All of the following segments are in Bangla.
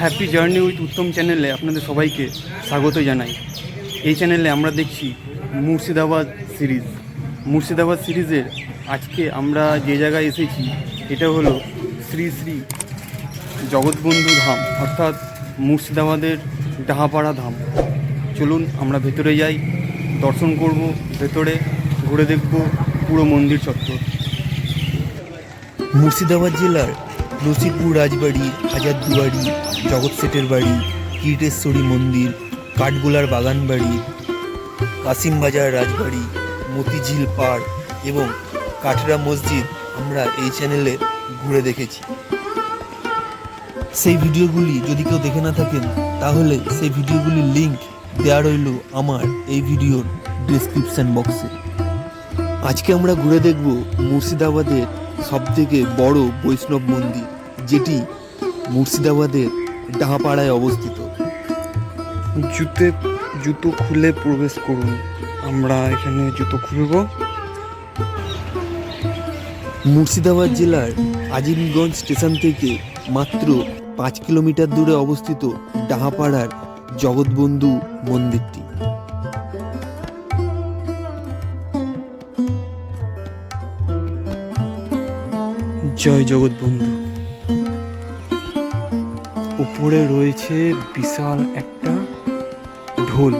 হ্যাপি জার্নি উইথ উত্তম চ্যানেলে আপনাদের সবাইকে স্বাগত জানাই। এই চ্যানেলে আমরা দেখছি মুর্শিদাবাদ সিরিজ। মুর্শিদাবাদ সিরিজের আজকে আমরা যে জায়গায় এসেছি, এটা হলো শ্রী শ্রী জগৎবন্ধু ধাম, অর্থাৎ মুর্শিদাবাদের ডাহাপাড়া ধাম। চলুন আমরা ভেতরে যাই, দর্শন করব, ভেতরে ঘুরে দেখব পুরো মন্দির চত্বর। মুর্শিদাবাদ জেলার নসিপুর রাজবাড়ি, হাজারদুয়ারি জগৎ সেটের বাড়ি, কীটেশ্বরী মন্দির, কাঠগোলার বাগান বাড়ি কাসিমবাজার রাজবাড়ি, মতিঝিল পার্ক এবং কাঠরা মসজিদ আমরা এই চ্যানেলে ঘুরে দেখেছি। সেই ভিডিওগুলি যদি কেউ দেখে না থাকেন, তাহলে সেই ভিডিওগুলির লিঙ্ক দেওয়া রইল আমার এই ভিডিওর ডিসক্রিপশন বক্সে আজকে আমরা ঘুরে দেখব মুর্শিদাবাদের সবথেকে বড় বৈষ্ণব মন্দির যেটি মুর্শিদাবাদের ডাহাপাড়ায় অবস্থিত। জুতে জুতো খুলে প্রবেশ করুন। আমরা এখানে জুতো খুলব। মুর্শিদাবাদ জেলার আজিমগঞ্জ স্টেশন থেকে মাত্র পাঁচ কিলোমিটার দূরে অবস্থিত ডাহাপাড়ার জগৎবন্ধু মন্দিরটি। জয় জগৎ বন্ধু। উপরে রয়েছে বিশাল একটা ঢোল।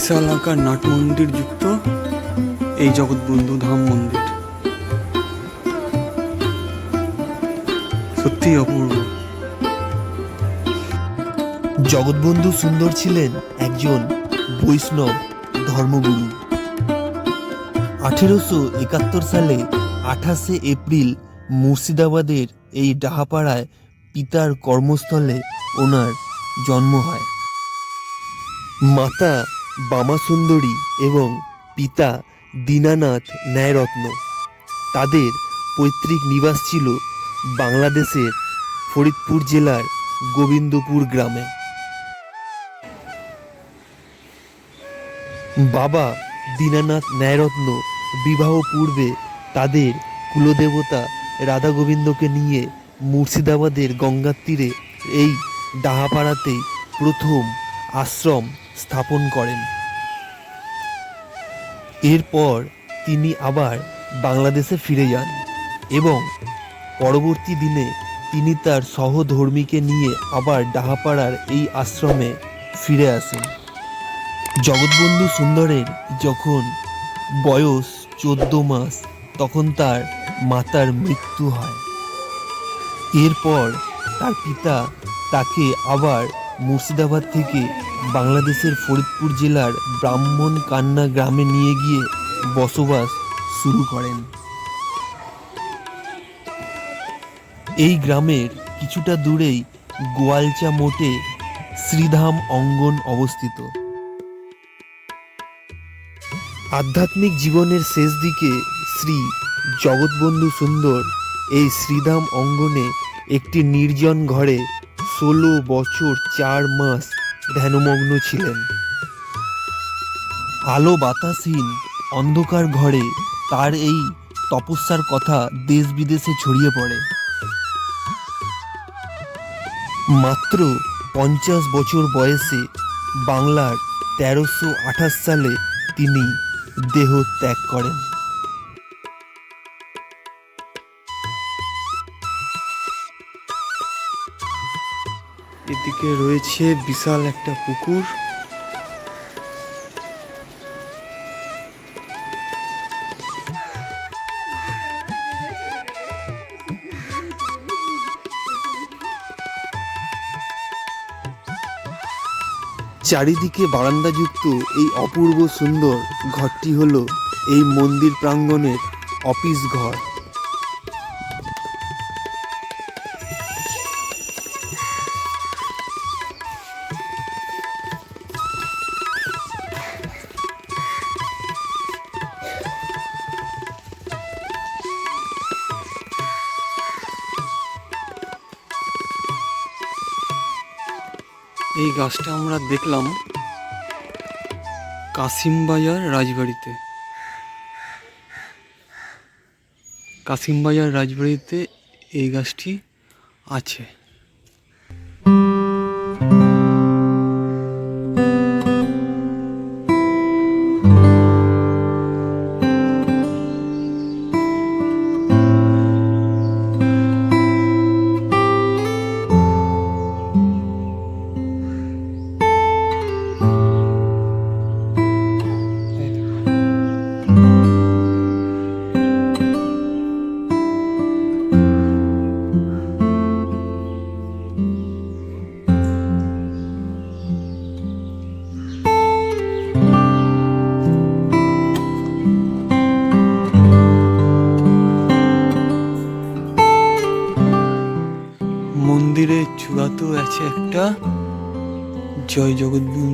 বিশাল আকার নাট মন্দির যুক্ত এই জগৎবন্ধু ধাম মন্দির। সত্যি অপূর্ব। জগৎবন্ধু সুন্দর ছিলেন একজন বৈষ্ণব ধর্মগুরু। আঠেরোশো একাত্তর সালে আঠাশে এপ্রিল মুর্শিদাবাদের এই ডাহাপাড়ায় পিতার কর্মস্থলে ওনার জন্ম হয়। মাতা বামা সুন্দরী এবং পিতা দীনানাথ ন্যায়রত্ন। তাদের পৈতৃক নিবাস ছিল বাংলাদেশের ফরিদপুর জেলার গোবিন্দপুর গ্রামে। বাবা দীনানাথ ন্যায়রত্ন বিবাহ পূর্বে তাদের কুলদেবতা রাধা গোবিন্দকে নিয়ে মুর্শিদাবাদের গঙ্গার তীরে এই ডাহাপাড়াতেই প্রথম আশ্রম স্থাপন করেন। এরপর তিনি আবার বাংলাদেশে ফিরে যান এবং পরবর্তী দিনে তিনি তার সহধর্মীকে নিয়ে আবার ডাহাপাড়ার এই আশ্রমে ফিরে আসেন। জগৎবন্ধু সুন্দরের যখন বয়স চোদ্দ মাস, তখন তার মাতার মৃত্যু হয়। এরপর তার পিতা তাকে আবার মুর্শিদাবাদ থেকে বাংলাদেশের ফরিদপুর জেলার ব্রাহ্মণ কান্না গ্রামে নিয়ে গিয়ে বসবাস শুরু করেন। এই গ্রামের কিছুটা দূরেই গোয়ালচা মোটে শ্রীধাম অঙ্গন অবস্থিত। আধ্যাত্মিক জীবনের শেষ দিকে শ্রী জগৎবন্ধু সুন্দর এই শ্রীধাম অঙ্গনে একটি নির্জন ঘরে ষোলো বছর চার মাস ধ্যানমগ্ন ছিলেন। আলো বাতাসহীন অন্ধকার ঘরে তার এই তপস্যার কথা দেশ বিদেশে ছড়িয়ে পড়ে। মাত্র পঞ্চাশ বছর বয়সে বাংলার তেরোশো আঠাশ সালে তিনি দেহ ত্যাগ করেন। এদিকে রয়েছে বিশাল একটা পুকুর। চারিদিকে বারান্দাযুক্ত এই অপূর্ব সুন্দর ঘরটি হলো এই মন্দির প্রাঙ্গণের অফিস ঘর। এই গাছটা আমরা দেখলাম কাসিমবাজার রাজবাড়িতে। কাসিমবাজার রাজবাড়িতে এই গাছটি আছে। জয় জগৎবন্ধু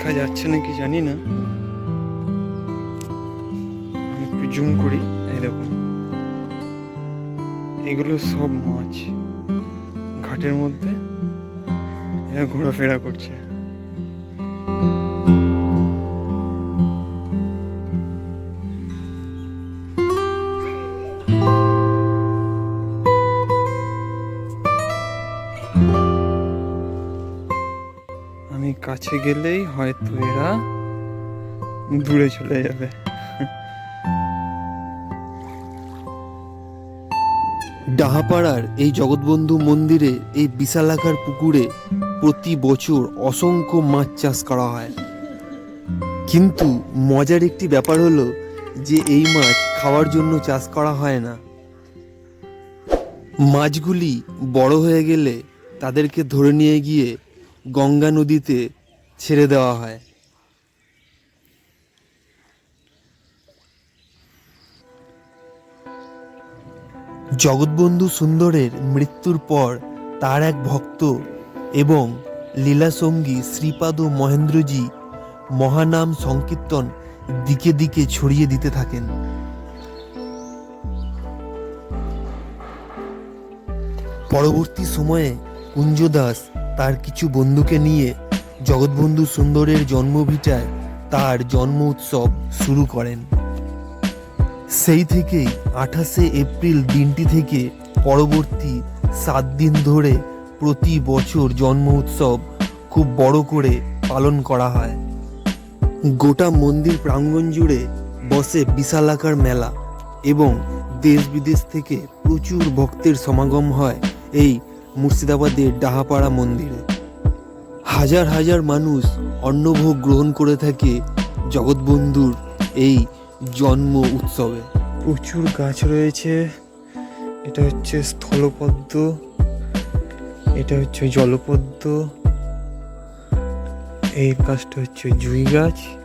দেখা যাচ্ছে নাকি জানি না। একটু জুম করি দেখুন। এগুলো সব মাছ, ঘাটের মধ্যে এরা ঘোরাফেরা করছে। কাছে গেলেই হয়তো এরা দূরে চলে যাবে। ডাহাপাড়ার এই জগৎবন্ধু মন্দিরে, এই বিশালাকার পুকুরে প্রতি বছর অসংখ্য মাছ চাষ করা হয়। কিন্তু মজার একটি ব্যাপার হলো যে এই মাছ খাওয়ার জন্য চাষ করা হয় না। মাছগুলি বড় হয়ে গেলে তাদেরকে ধরে নিয়ে গিয়ে গঙ্গা নদীতে ছেড়ে দেওয়া হয়। জগৎবন্ধু সুন্দরের মৃত্যুর পর তার এক ভক্ত এবং লীলাসঙ্গী শ্রীপাদ মহেন্দ্রজি মহানাম সংকীর্তন দিকে দিকে ছড়িয়ে দিতে থাকেন। পরবর্তী সময়ে কুঞ্জদাস তার কিছু বন্ধুকে নিয়ে জগৎবন্ধু সুন্দরের জন্মভিটায় তার জন্ম উৎসব শুরু করেন। সেই থেকেই আঠাশে এপ্রিল দিনটি থেকে পরবর্তী সাত দিন ধরে প্রতি বছর জন্ম উৎসব খুব বড় করে পালন করা হয়। গোটা মন্দির প্রাঙ্গণ জুড়ে বসে বিশালাকার মেলা এবং দেশ বিদেশ থেকে প্রচুর ভক্তের সমাগম হয় এই মুর্শিদাবাদের ডাহাপাড়া মন্দিরে। হাজার হাজার মানুষ অন্নভোগ গ্রহণ করে থাকে জগৎবন্ধুর এই জন্ম উৎসবে। প্রচুর গাছ রয়েছে। এটা হচ্ছে স্থলপদ্ম। এটা হচ্ছে জলপদ্ম। এই গাছটা হচ্ছে জুই গাছ।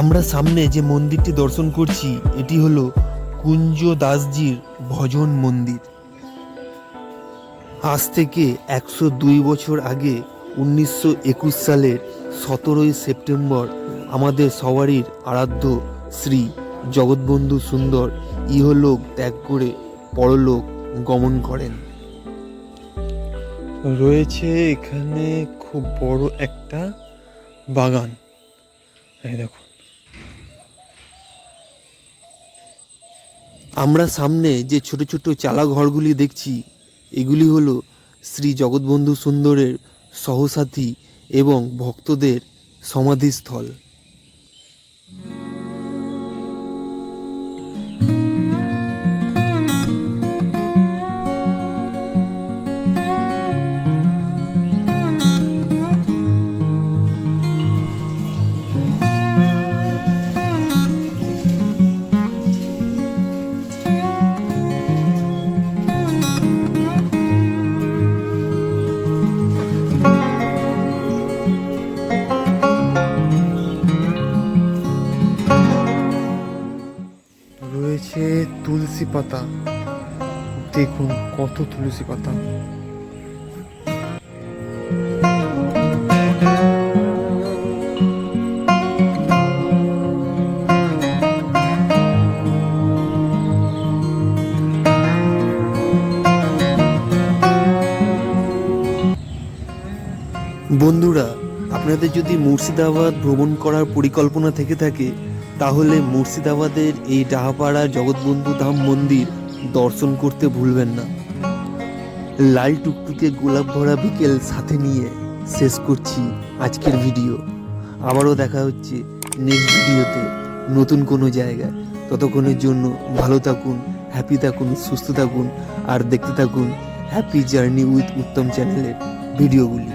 আমরা সামনে যে মন্দিরটি দর্শন করছি, এটি হলো কুঞ্জ দাসজির ভজন মন্দির। আজ থেকে একশো দুই বছর আগে উনিশশো একুশ সালের সতেরোই সেপ্টেম্বর আমাদের সবারই আরাধ্য শ্রী জগৎবন্ধু সুন্দর ইহলোক ত্যাগ করে পরলোক গমন করেন। রয়েছে এখানে খুব বড় একটা বাগান। এই দেখো আমরা সামনে যে ছোট ছোট চালা ঘরগুলি দেখছি, এগুলি হল শ্রী জগৎবন্ধু সুন্দরের সহসাথী এবং ভক্তদের সমাধিস্থল। দেখুন কত তুলসী পাতা। বন্ধুরা, আপনাদের যদি মুর্শিদাবাদ ভ্রমণ করার পরিকল্পনা থেকে থাকে, তাহলে মুর্শিদাবাদের এই ডাহাপাড়া জগৎবন্ধু ধাম মন্দির দর্শন করতে ভুলবেন না। লাল টুকটুকে গোলাপ ভরা বিকেল সাথে নিয়ে শেষ করছি আজকের ভিডিও। আবারও দেখা হচ্ছে নেক্সট ভিডিওতে নতুন কোনো জায়গায়। ততক্ষণের জন্য ভালো থাকুন হ্যাপি থাকুন, সুস্থ থাকুন, আর দেখতে থাকুন হ্যাপি জার্নি উইথ উত্তম চ্যানেলের ভিডিওগুলি।